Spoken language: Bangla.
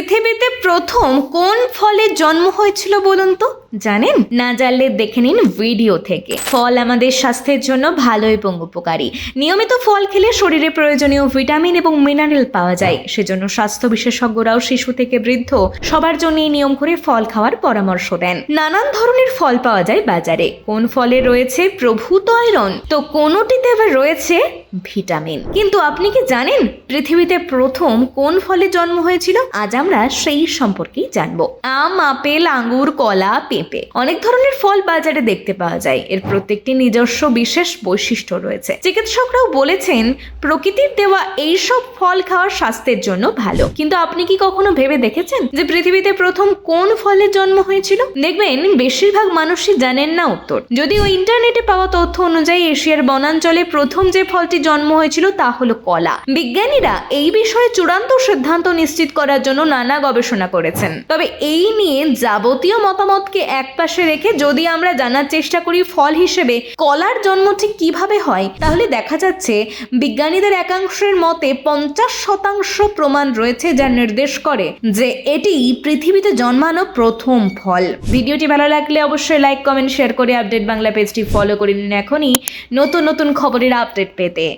পৃথিবীতে প্রথম কোন ফলের জন্ম হয়েছিল বলুন তো? জানেন? না জানলে দেখে নিন ভিডিও থেকে। ফল আমাদের স্বাস্থ্যের জন্য ভালো এবং উপকারী। নিয়মিত ফল খেলে শরীরে প্রয়োজনীয় ভিটামিন এবং মিনারেল পাওয়া যায়। সেজন্য স্বাস্থ্য বিশেষজ্ঞরাও শিশু থেকে বৃদ্ধ সবার জন্য এই নিয়ম করে ফল খাওয়ার পরামর্শ দেন। নানান ধরনের ফল পাওয়া যায় বাজারে। কোন ফলে রয়েছে প্রভূত আয়রন? তো কোনটিতে আবার রয়েছে ভিটামিন। কিন্তু আপনি কি জানেন পৃথিবীতে প্রথম কোন ফলে জন্ম হয়েছিল? আজ আমরা সেই সম্পর্কেই জানব। আম, আপেল, আঙ্গুর, কলা, পেঁপে অনেক ধরনের ফল বাজারে দেখতে পাওয়া যায়। এর প্রত্যেকটি নিজস্ব বিশেষ বৈশিষ্ট্য রয়েছে। চিকিৎসকরাও বলেছেন, প্রকৃতির দেওয়া এইসব ফল খাওয়া স্বাস্থ্যের জন্য ভালো। কিন্তু আপনি কি কখনো ভেবে দেখেছেন যে পৃথিবীতে প্রথম কোন ফলের জন্ম হয়েছিল? দেখবেন, বেশিরভাগ মানুষই জানেন না উত্তর। যদিও ইন্টারনেটে পাওয়া তথ্য অনুযায়ী এশিয়ার বনাঞ্চলে প্রথম যে ফলটি জন্ম হয়েছিল তা হলো কলা। বিজ্ঞানীরা এই বিষয়ে চূড়ান্ত সিদ্ধান্ত নিশ্চিত করার জন্য নানা গবেষণা করেছেন। তবে এই নিয়ে যাবতীয় মতামতকে একপাশে রেখে যদি আমরা জানার চেষ্টা করি ফল হিসেবে কলার জন্ম ঠিক কীভাবে হয়, তাহলে দেখা যাচ্ছে বিজ্ঞানীদের একাংশের মতে পঞ্চাশ শতাংশ প্রমাণ রয়েছে যা নির্দেশ করে যে এটি পৃথিবীতে জন্মানো প্রথম ফল। ভিডিওটি ভালো লাগলে অবশ্যই লাইক কমেন্ট শেয়ার করে আপডেট বাংলা পেজটি ফলো করে নিন এখনই। নতুন নতুন খবরের আপডেট পেতে।